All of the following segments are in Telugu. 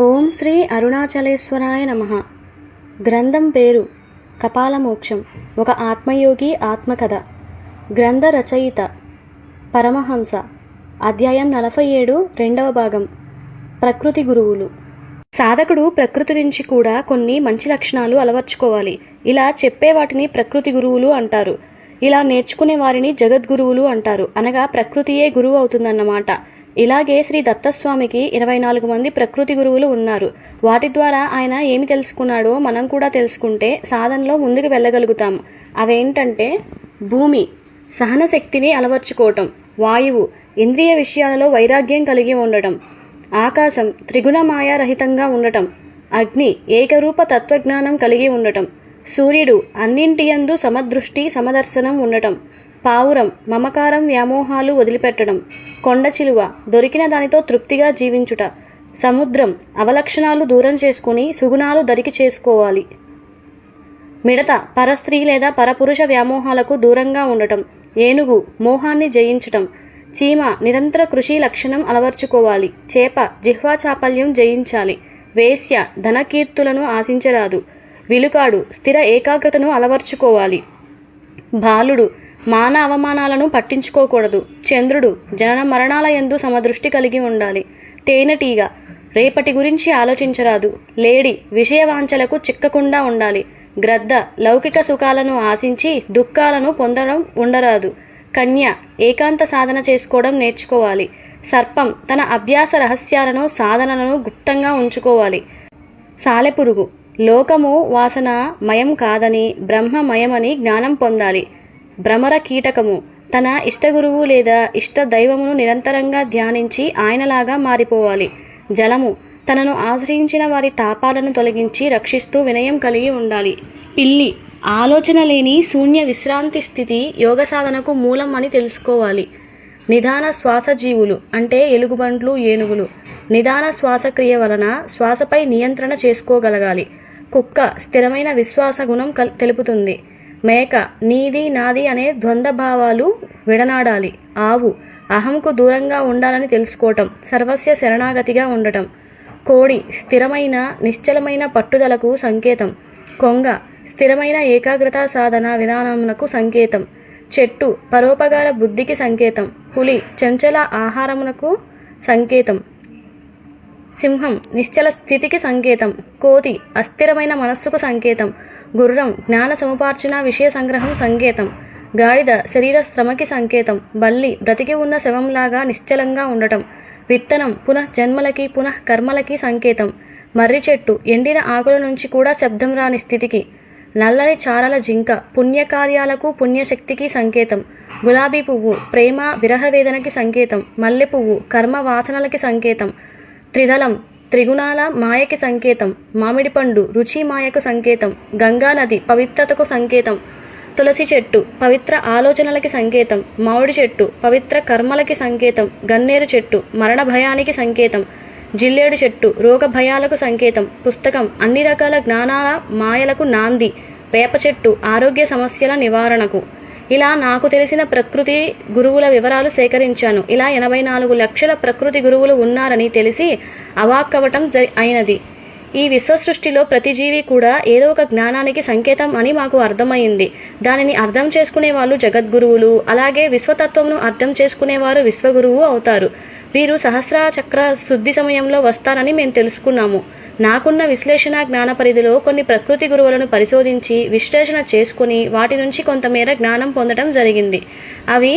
ఓం శ్రీ అరుణాచలేశ్వరాయ నమ. గ్రంథం పేరు కపాలమోక్షం ఒక ఆత్మయోగి ఆత్మకథ. గ్రంథ రచయిత పరమహంస అధ్యాయం నలభై ఏడు రెండవ భాగం ప్రకృతి గురువులు. సాధకుడు ప్రకృతి నుంచి కూడా కొన్ని మంచి లక్షణాలు అలవర్చుకోవాలి. ఇలా చెప్పే వాటిని ప్రకృతి గురువులు అంటారు. ఇలా నేర్చుకునే వారిని జగద్గురువులు అంటారు. అనగా ప్రకృతియే గురువు అవుతుందన్నమాట. ఇలాగే శ్రీ దత్తస్వామికి ఇరవై నాలుగు మంది ప్రకృతి గురువులు ఉన్నారు. వాటి ద్వారా ఆయన ఏమి తెలుసుకున్నాడో మనం కూడా తెలుసుకుంటే సాధనలో ముందుకు వెళ్ళగలుగుతాం. అవేంటంటే భూమి సహన శక్తిని అలవర్చుకోవటం వాయువు ఇంద్రియ విషయాలలో వైరాగ్యం కలిగి ఉండటం ఆకాశం త్రిగుణ మాయారహితంగా ఉండటం అగ్ని ఏకరూప తత్వజ్ఞానం కలిగి ఉండటం సూర్యుడు అన్నింటియందు సమదృష్టి సమదర్శనం ఉండటం. పావురం మమకారం వ్యామోహాలు వదిలిపెట్టడం కొండ చిలువ దొరికిన దానితో తృప్తిగా జీవించుట సముద్రం అవలక్షణాలు దూరం చేసుకుని సుగుణాలు దరికి చేసుకోవాలి. మిడత పరస్త్రీ లేదా పరపురుష వ్యామోహాలకు దూరంగా ఉండటం ఏనుగు మోహాన్ని జయించటం చీమ నిరంతర కృషి లక్షణం అలవర్చుకోవాలి చేప జిహ్వా చాపల్యం జయించాలి వేశ్య ధనకీర్తులను ఆశించరాదు విలుకాడు స్థిర ఏకాగ్రతను అలవర్చుకోవాలి. బాలుడు మాన అవమానాలను పట్టించుకోకూడదు. చంద్రుడు జనన మరణాల యందు సమదృష్టి కలిగి ఉండాలి. తేనెటీగ రేపటి గురించి ఆలోచించరాదు. లేడి విషయవాంఛలకు చిక్కకుండా ఉండాలి. గ్రద్ద లౌకిక సుఖాలను ఆశించి దుఃఖాలను పొందడం ఉండరాదు. కన్య ఏకాంత సాధన చేసుకోవడం నేర్చుకోవాలి. సర్పం తన అభ్యాస రహస్యాలను సాధనలను గుప్తంగా ఉంచుకోవాలి. సాలెపురుగు లోకము వాసన మయం కాదని బ్రహ్మమయమని జ్ఞానం పొందాలి. భ్రమర కీటకము. తన ఇష్టగురువు లేదా ఇష్ట దైవమును నిరంతరంగా ధ్యానించి ఆయనలాగా మారిపోవాలి. జలము. తనను ఆశ్రయించిన వారి తాపాలను తొలగించి రక్షిస్తూ వినయం కలిగి ఉండాలి. పిల్లి. ఆలోచన లేని శూన్య విశ్రాంతి స్థితి యోగ సాధనకు మూలం అని తెలుసుకోవాలి. నిదాన శ్వాస జీవులు అంటే ఎలుగుబంట్లు ఏనుగులు. నిదాన శ్వాసక్రియ వలన శ్వాసపై నియంత్రణ చేసుకోగలగాలి. కుక్క. స్థిరమైన విశ్వాస గుణం కల్ తెలుపుతుంది. మేక నీది నాది అనే ద్వంద్వభావాలు విడనాడాలి. ఆవు అహంకు దూరంగా ఉండాలని తెలుసుకోవటం సర్వస్య శరణాగతిగా ఉండటం. కోడి స్థిరమైన నిశ్చలమైన పట్టుదలకు సంకేతం. కొంగ స్థిరమైన ఏకాగ్రతా సాధన విధానమునకు సంకేతం. చెట్టు పరోపకార బుద్ధికి సంకేతం. పులి చంచల ఆహారమునకు సంకేతం. సింహం నిశ్చల స్థితికి సంకేతం. కోతి అస్థిరమైన మనస్సుకు సంకేతం. గుర్రం జ్ఞాన సముపార్జన విషయ సంగ్రహం సంకేతం. గాడిద శరీర శ్రమకి సంకేతం. బల్లి బ్రతికి ఉన్న శవంలాగా నిశ్చలంగా ఉండటం. విత్తనం పునః జన్మలకి పునః కర్మలకి సంకేతం. మర్రి చెట్టు ఎండిన ఆకుల నుంచి కూడా శబ్దం రాని స్థితికి. నల్లని చారల జింక పుణ్యకార్యాలకు పుణ్యశక్తికి సంకేతం. గులాబీ పువ్వు ప్రేమ విరహవేదనకి సంకేతం. మల్లె పువ్వు కర్మ వాసనలకి సంకేతం. త్రిదళం త్రిగుణాల మాయకి సంకేతం మామిడి పండు రుచి మాయకు సంకేతం గంగా నది పవిత్రతకు సంకేతం తులసి చెట్టు పవిత్ర ఆలోచనలకి సంకేతం మామిడి చెట్టు పవిత్ర కర్మలకి సంకేతం గన్నేరు చెట్టు మరణ భయానికి సంకేతం జిల్లేడు చెట్టు రోగ భయాలకు సంకేతం పుస్తకం అన్ని రకాల జ్ఞానాల మాయలకు నాంది వేప చెట్టు ఆరోగ్య సమస్యల నివారణకు. ఇలా నాకు తెలిసిన ప్రకృతి గురువుల వివరాలు సేకరించాను. ఇలా ఎనభై నాలుగు లక్షల ప్రకృతి గురువులు ఉన్నారని తెలిసి అవాక్కవటం జరి అయినది. ఈ విశ్వసృష్టిలో ప్రతి జీవి కూడా ఏదో ఒక జ్ఞానానికి సంకేతం అని మాకు అర్థమైంది. దానిని అర్థం చేసుకునే వాళ్ళు జగద్గురువులు అలాగే విశ్వతత్వంను అర్థం చేసుకునేవారు విశ్వగురువు అవుతారు. వీరు సహస్ర చక్ర శుద్ధి సమయంలో వస్తారని మేము తెలుసుకున్నాము. నాకున్న విశ్లేషణ జ్ఞాన పరిధిలో కొన్ని ప్రకృతి గురువులను పరిశోధించి విశ్లేషణ చేసుకుని వాటి నుంచి కొంతమేర జ్ఞానం పొందడం జరిగింది. అవి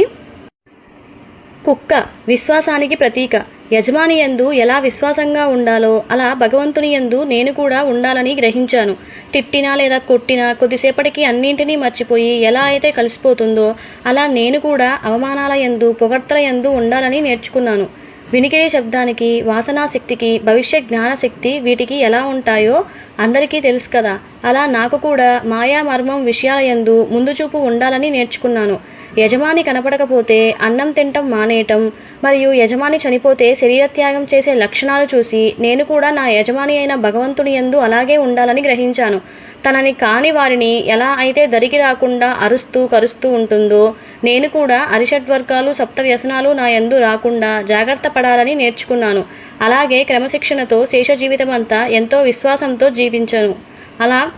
కుక్క విశ్వాసానికి ప్రతీక. యజమాని యందు ఎలా విశ్వాసంగా ఉండాలో అలా భగవంతుని యందు నేను కూడా ఉండాలని గ్రహించాను. తిట్టినా లేదా కొట్టినా కొద్దిసేపటికి అన్నింటినీ మర్చిపోయి ఎలా అయితే కలిసిపోతుందో అలా నేను కూడా అవమానాల యందు పొగడ్తల యందు ఉండాలని నేర్చుకున్నాను. వినికిడి శబ్దానికి వాసనాశక్తికి భవిష్య జ్ఞానశక్తి వీటికి ఎలా ఉంటాయో అందరికీ తెలుసు కదా. అలా నాకు కూడా మాయా మర్మం విషయాల ఎందు ముందు చూపు ఉండాలని నేర్చుకున్నాను. యజమాని కనపడకపోతే అన్నం తినటం మానేయటం మరియు యజమాని చనిపోతే శరీరత్యాగం చేసే లక్షణాలు చూసి నేను కూడా నా యజమాని అయిన భగవంతుని యందు అలాగే ఉండాలని గ్రహించాను. తనని కాని వారిని ఎలా అయితే దరికి రాకుండా అరుస్తూ కరుస్తూ ఉంటుందో నేను కూడా అరిషడ్వర్గాలు సప్త వ్యసనాలు నా ఎందు రాకుండా జాగ్రత్త పడాలని నేర్చుకున్నాను. అలాగే క్రమశిక్షణతో శేష జీవితం అంతా ఎంతో విశ్వాసంతో జీవించను. అలా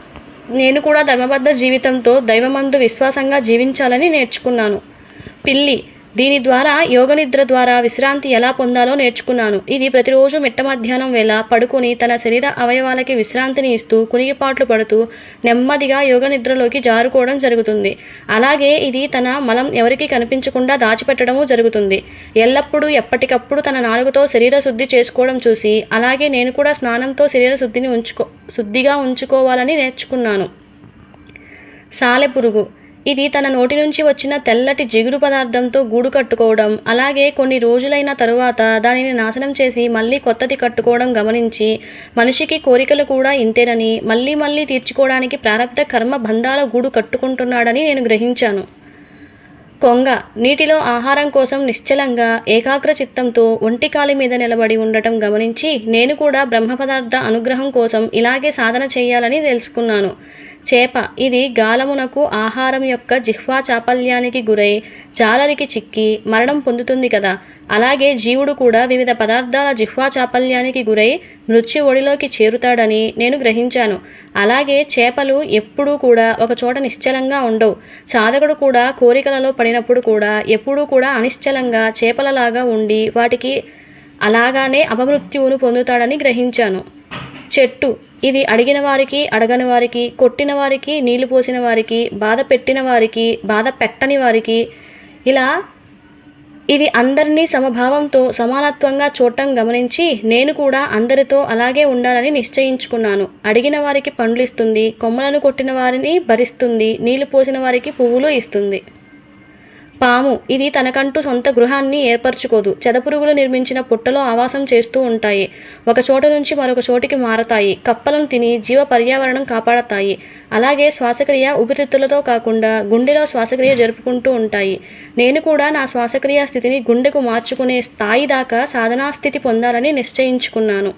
నేను కూడా ధర్మబద్ధ జీవితంతో దైవమందు విశ్వాసంగా జీవించాలని నేర్చుకున్నాను. పిల్లి దీని ద్వారా యోగ నిద్ర ద్వారా విశ్రాంతి ఎలా పొందాలో నేర్చుకున్నాను. ఇది ప్రతిరోజు మిట్ట మధ్యాహ్నం వేళ పడుకొని తన శరీర అవయవాలకి విశ్రాంతిని ఇస్తూ కునిగిపాట్లు పడుతూ నెమ్మదిగా యోగ నిద్రలోకి జారుకోవడం జరుగుతుంది. అలాగే ఇది తన మలం ఎవరికీ కనిపించకుండా దాచిపెట్టడము జరుగుతుంది. ఎల్లప్పుడూ ఎప్పటికప్పుడు తన నాలుగుతో శరీర శుద్ధి చేసుకోవడం చూసి అలాగే నేను కూడా స్నానంతో శరీర శుద్ధిని ఉంచుకో శుద్ధిగా ఉంచుకోవాలని నేర్చుకున్నాను. సాలెపురుగు. ఇది తన నోటి నుంచి వచ్చిన తెల్లటి జిగురు పదార్థంతో గూడు కట్టుకోవడం అలాగే కొన్ని రోజులైన తరువాత దానిని నాశనం చేసి మళ్ళీ కొత్తది కట్టుకోవడం గమనించి మనిషికి కోరికలు కూడా ఇంతేనని మళ్ళీ మళ్ళీ తీర్చుకోవడానికి ప్రారంభ కర్మ బంధాల గూడు కట్టుకుంటున్నాడని నేను గ్రహించాను. కొంగ నీటిలో ఆహారం కోసం నిశ్చలంగా ఏకాగ్ర చిత్తంతో ఒంటికాలి మీద నిలబడి ఉండటం గమనించి నేను కూడా బ్రహ్మ పదార్థ అనుగ్రహం కోసం ఇలాగే సాధన చేయాలని తెలుసుకున్నాను. చేప. ఇది గాలమునకు ఆహారం యొక్క జిహ్వా చాపల్యానికి గురై జాలరికి చిక్కి మరణం పొందుతుంది కదా. అలాగే జీవుడు కూడా వివిధ పదార్థాల జిహ్వా చాపల్యానికి గురై మృత్యు ఒడిలోకి చేరుతాడని నేను గ్రహించాను. అలాగే చేపలు ఎప్పుడూ కూడా ఒక చోట నిశ్చలంగా ఉండవు. సాధకుడు కూడా కోరికలలో పడినప్పుడు కూడా ఎప్పుడూ కూడా అనిశ్చలంగా చేపలలాగా ఉండి వాటికి అలాగానే అపమృత్యువును పొందుతాడని గ్రహించాను. చెట్టు. ఇది అడిగిన వారికి అడగని వారికి కొట్టిన వారికి నీళ్ళు పోసిన వారికి బాధ పెట్టిన వారికి బాధ పెట్టని వారికి. ఇలా ఇది అందరినీ సమభావంతో సమానత్వంగా చూడటం గమనించి నేను కూడా అందరితో అలాగే ఉండాలని నిశ్చయించుకున్నాను. అడిగిన వారికి పండ్లు ఇస్తుంది కొమ్మలను కొట్టిన వారిని భరిస్తుంది నీళ్ళు పోసిన వారికి పువ్వులు ఇస్తుంది. పాము. ఇది తనకంటూ సొంత గృహాన్ని ఏర్పరచుకోదు. చెదపురుగులు నిర్మించిన పుట్టలో ఆవాసం చేస్తూ ఉంటాయి. ఒక చోట నుంచి మరొక చోటికి మారతాయి. కప్పలను తిని జీవ పర్యావరణం కాపాడతాయి. అలాగే శ్వాసక్రియ ఊపిరితిత్తులతో కాకుండా గుండెలో శ్వాసక్రియ జరుపుకుంటూ ఉంటాయి. నేను కూడా నా శ్వాసక్రియ స్థితిని గుండెకు మార్చుకునే స్థాయి దాకా సాధనా స్థితి పొందాలని నిశ్చయించుకున్నాను.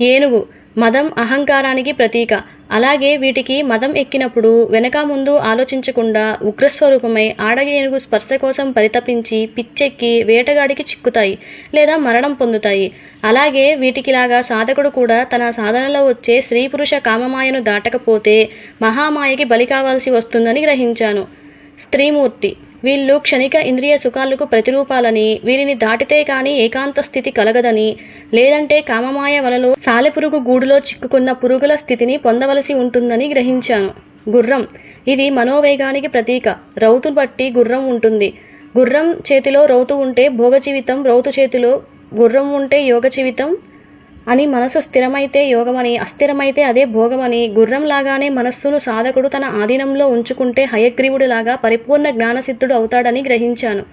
ఏనుగు. మదం అహంకారానికి ప్రతీక. అలాగే వీటికి మదం ఎక్కినప్పుడు వెనక ముందు ఆలోచించకుండా ఉగ్రస్వరూపమై ఆడ ఏనుగు స్పర్శ కోసం పరితపించి పిచ్చెక్కి వేటగాడికి చిక్కుతాయి లేదా మరణం పొందుతాయి. అలాగే వీటికిలాగా సాధకుడు కూడా తన సాధనలో వచ్చే స్త్రీ పురుష కామమాయను దాటకపోతే మహామాయకి బలి కావాల్సి వస్తుందని గ్రహించాను. స్త్రీమూర్తి వీళ్ళు క్షణిక ఇంద్రియ సుఖాలకు ప్రతిరూపాలని వీరిని దాటితే కాని ఏకాంత స్థితి కలగదని లేదంటే కామమాయ వలలో సాలెపురుగు గూడులో చిక్కుకున్న పురుగుల స్థితిని పొందవలసి ఉంటుందని గ్రహించాను. గుర్రం. ఇది మనోవేగానికి ప్రతీక. రౌతు బట్టి గుర్రం ఉంటుంది. గుర్రం చేతిలో రౌతు ఉంటే భోగ జీవితం రౌతు చేతిలో గుర్రం ఉంటే యోగ జీవితం అని మనసు స్థిరమైతే యోగమని అస్థిరమైతే అదే భోగమని గుర్రంలాగానే మనస్సును సాధకుడు తన ఆధీనంలో ఉంచుకుంటే హయగ్రీవుడిలాగా పరిపూర్ణ జ్ఞానసిద్ధుడు అవుతాడని గ్రహించాను.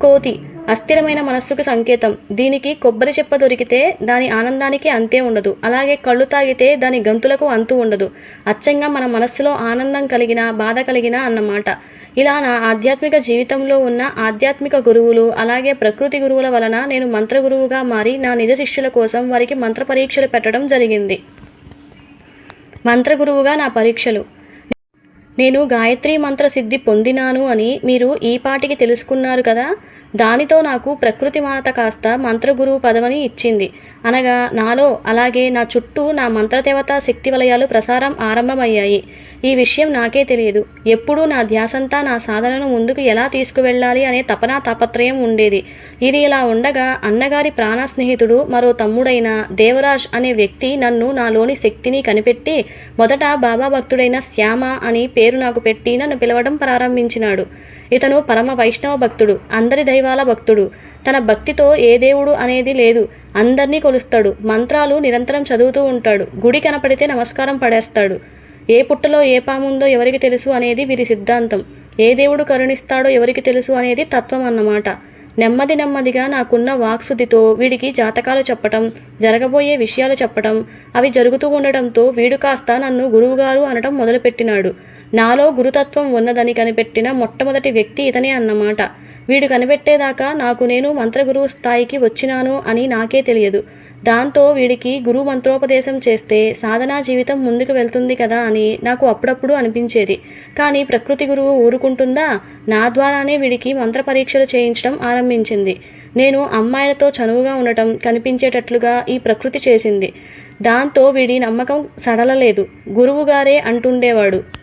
కోతి అస్థిరమైన మనస్సుకు సంకేతం. దీనికి కొబ్బరి చెప్ప దొరికితే దాని ఆనందానికి అంతే ఉండదు. అలాగే కళ్ళు తాగితే దాని గంతులకు అంతు ఉండదు. అచ్చంగా మన మనస్సులో ఆనందం కలిగిన బాధ కలిగిన అన్నమాట. ఇలా నా ఆధ్యాత్మిక జీవితంలో ఉన్న ఆధ్యాత్మిక గురువులు అలాగే ప్రకృతి గురువుల వలన నేను మంత్ర గురువుగా మారి నా నిజ శిష్యుల కోసం వారికి మంత్ర పరీక్షలు పెట్టడం జరిగింది. మంత్ర గురువుగా నా పరీక్షలు. నేను గాయత్రి మంత్ర సిద్ధి పొందినాను అని మీరు ఈ పాటికి తెలుసుకున్నారు కదా? దానితో నాకు ప్రకృతి మాత కాస్త మంత్రగురువు పదవిని ఇచ్చింది. అనగా నాలో అలాగే నా చుట్టూ నా మంత్రదేవత శక్తి వలయాలు ప్రసారం ఆరంభమయ్యాయి. ఈ విషయం నాకే తెలియదు. ఎప్పుడూ నా ధ్యాసంతా నా సాధనను ముందుకు ఎలా తీసుకువెళ్ళాలి అనే తపనా తాపత్రయం ఉండేది. ఇది ఇలా ఉండగా అన్నగారి ప్రాణ స్నేహితుడు మరో తమ్ముడైన దేవరాజ్ అనే వ్యక్తి నన్ను నాలోని శక్తిని కనిపెట్టి మొదట బాబా భక్తుడైన శ్యామ అని పేరు నాకు పెట్టి నన్ను పిలవడం ప్రారంభించినాడు. ఇతను పరమ వైష్ణవ భక్తుడు అందరి దైవాల భక్తుడు. తన భక్తితో ఏ దేవుడు అనేది లేదు. అందరినీ కొలుస్తాడు. మంత్రాలు నిరంతరం చదువుతూ ఉంటాడు. గుడి కనపడితే నమస్కారం పడేస్తాడు. ఏ పుట్టలో ఏ పాముందో ఎవరికి తెలుసు అనేది వీరి సిద్ధాంతం. ఏ దేవుడు కరుణిస్తాడో ఎవరికి తెలుసు అనేది తత్వం అన్నమాట. నెమ్మది నెమ్మదిగా నాకున్న వాక్శుద్ధితో వీడికి జాతకాలు చెప్పటం జరగబోయే విషయాలు చెప్పటం అవి జరుగుతూ ఉండడంతో వీడు కాస్త నన్ను గురువుగారు అనటం మొదలుపెట్టినాడు. నాలో గురుతత్వం ఉన్నదని కనిపెట్టిన మొట్టమొదటి వ్యక్తి ఇతనే అన్నమాట. వీడు కనిపెట్టేదాకా నాకు నేను మంత్రగురువు స్థాయికి వచ్చినాను అని నాకే తెలియదు. దాంతో వీడికి గురువు మంత్రోపదేశం చేస్తే సాధనా జీవితం ముందుకు వెళ్తుంది కదా అని నాకు అప్పుడప్పుడు అనిపించేది. కానీ ప్రకృతి గురువు ఊరుకుంటుందా? నా ద్వారానే వీడికి మంత్ర పరీక్షలు చేయించడం ఆరంభించింది. నేను అమ్మాయిలతో చనువుగా ఉండటం కనిపించేటట్లుగా ఈ ప్రకృతి చేసింది. దాంతో వీడి నమ్మకం సడలలేదు. గురువుగారే అంటుండేవాడు.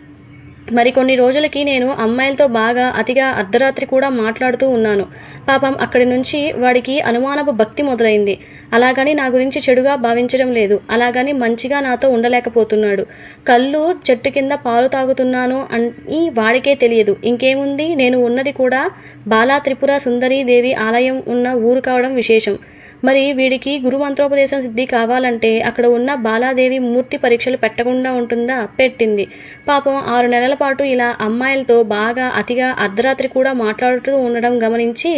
మరికొన్ని రోజులకి నేను అమ్మాయిలతో బాగా అతిగా అర్ధరాత్రి కూడా మాట్లాడుతూ ఉన్నాను. పాపం అక్కడి నుంచి వాడికి అనుమానపు భక్తి మొదలైంది. అలాగని నా గురించి చెడుగా భావించడం లేదు. అలాగని మంచిగా నాతో ఉండలేకపోతున్నాడు. కళ్ళు చెట్టు కింద పాలు తాగుతున్నాను అని వాడికే తెలియదు. ఇంకేముంది? నేను ఉన్నది కూడా బాలా త్రిపుర సుందరీదేవి ఆలయం ఉన్న ఊరు కావడం విశేషం. మరి వీడికి గురు మంత్రోపదేశం సిద్ధి కావాలంటే అక్కడ ఉన్న బాలాదేవి మూర్తి పరీక్షలు పెట్టకుండా ఉంటుందా? పెట్టింది. పాపం ఆరు నెలల పాటు ఇలా అమ్మాయిలతో బాగా అతిగా అర్ధరాత్రి కూడా మాట్లాడుతూ ఉండడం గమనించి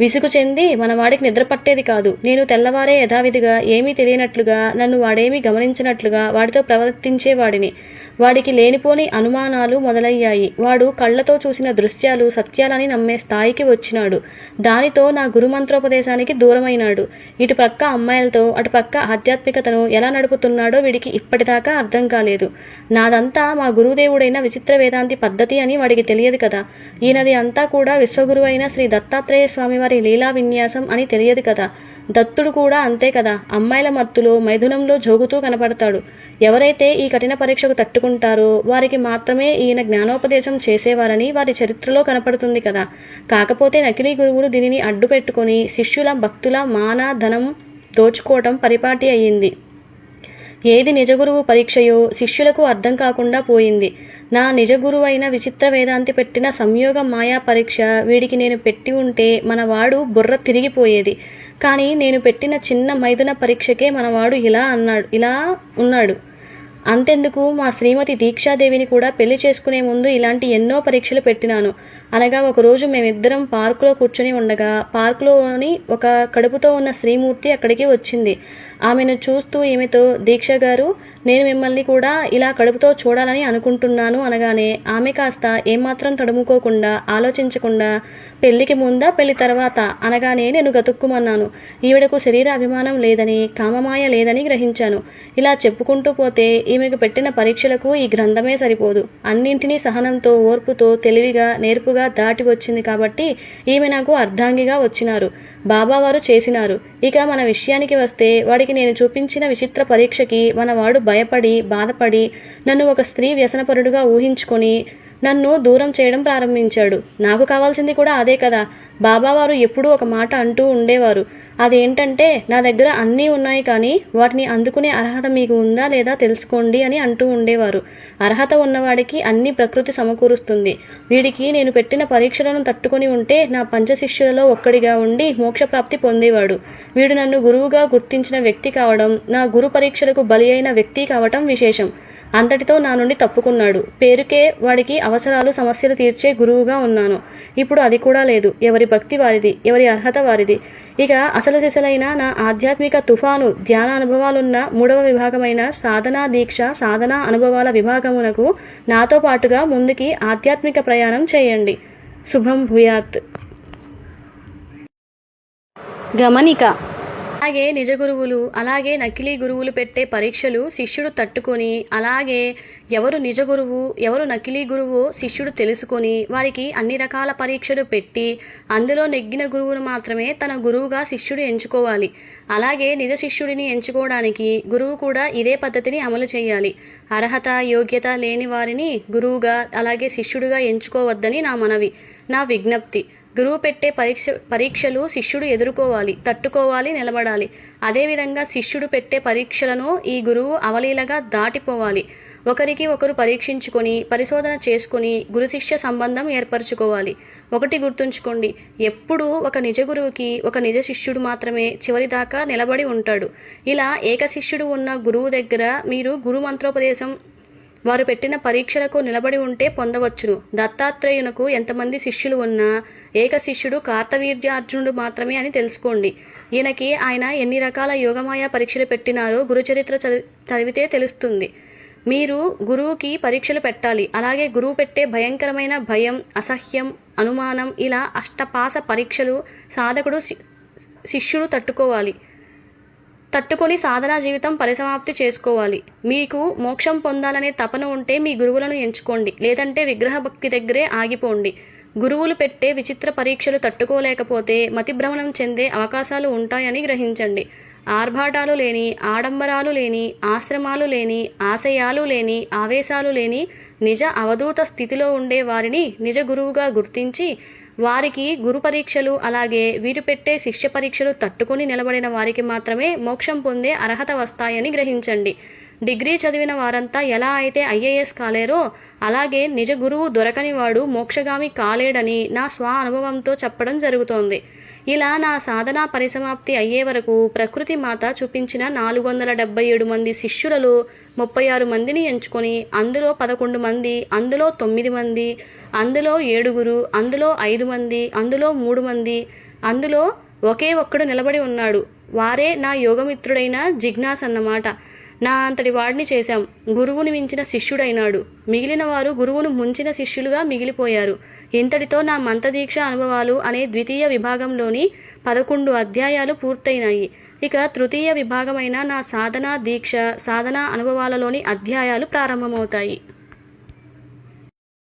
విసుగు చెంది మన వాడికి నిద్ర పట్టేది కాదు. నేను తెల్లవారే యథావిధిగా ఏమీ తెలియనట్లుగా నన్ను వాడేమీ గమనించినట్లుగా వాడితో ప్రవర్తించేవాడిని వాడికి లేనిపోని అనుమానాలు మొదలయ్యాయి. వాడు కళ్ళతో చూసిన దృశ్యాలు సత్యాలని నమ్మే స్థాయికి వచ్చినాడు. దానితో నా గురుమంత్రోపదేశానికి దూరమైనాడు. ఇటు పక్క అమ్మాయిలతో అటు పక్క ఆధ్యాత్మికతను ఎలా నడుపుతున్నాడో వీడికి ఇప్పటిదాకా అర్థం కాలేదు. నాదంతా మా గురుదేవుడైన విచిత్ర వేదాంతి పద్ధతి అని వాడికి తెలియదు కదా. ఈయనది అంతా కూడా విశ్వగురువైన శ్రీ దత్తాత్రేయ స్వామివారి వారి లీలా విన్యాసం అని తెలియదు కదా. దత్తుడు కూడా అంతే కదా. అమ్మాయిల మత్తులో మైథునంలో జోగుతూ కనపడతాడు. ఎవరైతే ఈ కఠిన పరీక్షకు తట్టుకుంటారో వారికి మాత్రమే ఈయన జ్ఞానోపదేశం చేసేవారని వారి చరిత్రలో కనపడుతుంది కదా. కాకపోతే నకిలీ గురువులు దీనిని అడ్డు పెట్టుకొని శిష్యుల భక్తుల మాన ధనం దోచుకోవటం పరిపాటి అయ్యింది. ఏది నిజ గురువు పరీక్షయో శిష్యులకు అర్థం కాకుండా పోయింది. నా నిజ గురువైన విచిత్ర వేదాంతి పెట్టిన సంయోగ మాయా పరీక్ష వీడికి నేను పెట్టి ఉంటే మనవాడు బుర్ర తిరిగిపోయేది. కానీ నేను పెట్టిన చిన్న మైదున పరీక్షకే మనవాడు ఇలా అన్నాడు ఇలా ఉన్నాడు. అంతెందుకు మా శ్రీమతి దీక్షాదేవిని కూడా పెళ్ళి చేసుకునే ముందు ఇలాంటి ఎన్నో పరీక్షలు పెట్టినాను. అనగా ఒకరోజు మేమిద్దరం పార్కులో కూర్చొని ఉండగా పార్కులోని ఒక కడుపుతో ఉన్న శ్రీమూర్తి అక్కడికి వచ్చింది. ఆమెను చూస్తూ ఈమెతో దీక్ష గారు నేను మిమ్మల్ని కూడా ఇలా కడుపుతో చూడాలని అనుకుంటున్నాను అనగానే ఆమె కాస్త ఏమాత్రం తడుముకోకుండా ఆలోచించకుండా పెళ్ళికి ముందా పెళ్ళి తర్వాత అనగానే నేను గతుక్కుమన్నాను. ఈవిడకు శరీర అభిమానం లేదని కామమాయ లేదని గ్రహించాను. ఇలా చెప్పుకుంటూ పోతే ఈమెకు పెట్టిన పరీక్షలకు ఈ గ్రంథమే సరిపోదు. అన్నింటినీ సహనంతో ఓర్పుతో తెలివిగా నేర్పుగా దాటి వచ్చింది కాబట్టి ఈమె నాకు అర్ధాంగిగా వచ్చినారు. బాబావారు చేసినారు. ఇక మన విషయానికి వస్తే వాడికి నేను చూపించిన విచిత్ర పరీక్షకి మనవాడు భయపడి బాధపడి నన్ను ఒక స్త్రీ వ్యసనపరుడుగా ఊహించుకొని నన్ను దూరం చేయడం ప్రారంభించాడు. నాకు కావాల్సింది కూడా అదే కదా. బాబావారు ఎప్పుడూ ఒక మాట అంటూ ఉండేవారు. అదేంటంటే నా దగ్గర అన్నీ ఉన్నాయి కానీ వాటిని అందుకునే అర్హత మీకు ఉందా లేదా తెలుసుకోండి అని అంటూ ఉండేవారు. అర్హత ఉన్నవాడికి అన్ని ప్రకృతి సమకూరుస్తుంది. వీడికి నేను పెట్టిన పరీక్షలను తట్టుకొని ఉంటే నా పంచశిష్యులలో ఒక్కడిగా ఉండి మోక్షప్రాప్తి పొందేవాడు. వీడు నన్ను గురువుగా గుర్తించిన వ్యక్తి కావడం నా గురు పరీక్షలకు బలి అయిన వ్యక్తి కావటం విశేషం. అంతటితో నా నుండి తప్పుకున్నాడు. పేరుకే వాడికి అవసరాలు సమస్యలు తీర్చే గురువుగా ఉన్నాను. ఇప్పుడు అది కూడా లేదు. ఎవరి భక్తి వారిది ఎవరి అర్హత వారిది. ఇక అసలు దిశలైన నా ఆధ్యాత్మిక తుఫాను ధ్యాన అనుభవాలున్న మూడవ విభాగమైన సాధనా దీక్ష సాధనా అనుభవాల విభాగమునకు నాతో పాటుగా ముందుకి ఆధ్యాత్మిక ప్రయాణం చేయండి. శుభం భూయాత్. గమనిక. అలాగే నిజ గురువులు అలాగే నకిలీ గురువులు పెట్టే పరీక్షలు శిష్యుడు తట్టుకొని అలాగే ఎవరు నిజ గురువు ఎవరు నకిలీ గురువు శిష్యుడు తెలుసుకొని వారికి అన్ని రకాల పరీక్షలు పెట్టి అందులో నెగ్గిన గురువును మాత్రమే తన గురువుగా శిష్యుడు ఎంచుకోవాలి. అలాగే నిజ శిష్యుడిని ఎంచుకోవడానికి గురువు కూడా ఇదే పద్ధతిని అమలు చేయాలి. అర్హత యోగ్యత లేని వారిని గురువుగా అలాగే శిష్యుడిగా ఎంచుకోవద్దని నా మనవి నా విజ్ఞప్తి. గురువు పెట్టే పరీక్ష పరీక్షలు శిష్యుడు ఎదుర్కోవాలి తట్టుకోవాలి నిలబడాలి. అదేవిధంగా శిష్యుడు పెట్టే పరీక్షలను ఈ గురువు అవలీలగా దాటిపోవాలి. ఒకరికి ఒకరు పరీక్షించుకొని పరిశోధన చేసుకుని గురు శిష్య సంబంధం ఏర్పరచుకోవాలి. ఒకటి గుర్తుంచుకోండి ఎప్పుడూ ఒక నిజ గురువుకి ఒక నిజ శిష్యుడు మాత్రమే చివరి దాకా నిలబడి ఉంటాడు. ఇలా ఏక శిష్యుడు ఉన్న గురువు దగ్గర మీరు గురు మంత్రోపదేశం వారు పెట్టిన పరీక్షలకు నిలబడి ఉంటే పొందవచ్చును. దత్తాత్రేయునకు ఎంతమంది శిష్యులు ఉన్నా ఏక శిష్యుడు కార్తవీర్యార్జునుడు మాత్రమే అని తెలుసుకోండి. ఈయనకి ఆయన ఎన్ని రకాల యోగమాయ పరీక్షలు పెట్టినారో గురుచరిత్ర చదివి చదివితే తెలుస్తుంది. మీరు గురువుకి పరీక్షలు పెట్టాలి. అలాగే గురువు పెట్టే భయంకరమైన భయం అసహ్యం అనుమానం ఇలా అష్టపాస పరీక్షలు సాధకుడు శిష్యుడు తట్టుకోవాలి. తట్టుకొని సాధనా జీవితం పరిసమాప్తి చేసుకోవాలి. మీకు మోక్షం పొందాలనే తపన ఉంటే మీ గురువులను ఎంచుకోండి. లేదంటే విగ్రహ భక్తి దగ్గరే ఆగిపోండి. గురువులు పెట్టే విచిత్ర పరీక్షలు తట్టుకోలేకపోతే మతిభ్రమణం చెందే అవకాశాలు ఉంటాయని గ్రహించండి. ఆర్భాటాలు లేని ఆడంబరాలు లేని ఆశ్రమాలు లేని ఆశయాలు లేని ఆవేశాలు లేని నిజ అవధూత స్థితిలో ఉండే వారిని నిజ గురువుగా గుర్తించి వారికి గురు పరీక్షలు అలాగే వీరు పెట్టే శిష్య పరీక్షలు తట్టుకొని నిలబడిన వారికి మాత్రమే మోక్షం పొందే అర్హత వస్తాయని గ్రహించండి. డిగ్రీ చదివిన వారంతా ఎలా అయితే ఐఏఎస్ కాలేరో అలాగే నిజ గురువు దొరకని వాడు మోక్షగామి కాలేడని నా స్వ అనుభవంతో చెప్పడం జరుగుతోంది. ఇలా నా సాధనా పరిసమాప్తి అయ్యే వరకు ప్రకృతి మాత చూపించిన నాలుగు వందల డెబ్బై ఏడు మంది శిష్యులలో ముప్పై ఆరు మందిని ఎంచుకొని అందులో పదకొండు మంది అందులో తొమ్మిది మంది అందులో ఏడుగురు అందులో ఐదు మంది అందులో మూడు మంది అందులో ఒకే ఒక్కడు నిలబడి ఉన్నాడు. వారే నా యోగమిత్రుడైన జిజ్ఞాస్ అన్నమాట. నా అంతటి వాడిని చేశాం. గురువుని మించిన శిష్యుడైనాడు. మిగిలిన వారు గురువును ముంచిన శిష్యులుగా మిగిలిపోయారు. ఇంతటితో నా మంతదీక్ష అనుభవాలు అనే ద్వితీయ విభాగంలోని పదకొండు అధ్యాయాలు పూర్తయినాయి. ఇక తృతీయ విభాగమైన నా సాధనా దీక్ష సాధనా అనుభవాలలోని అధ్యాయాలు ప్రారంభమవుతాయి.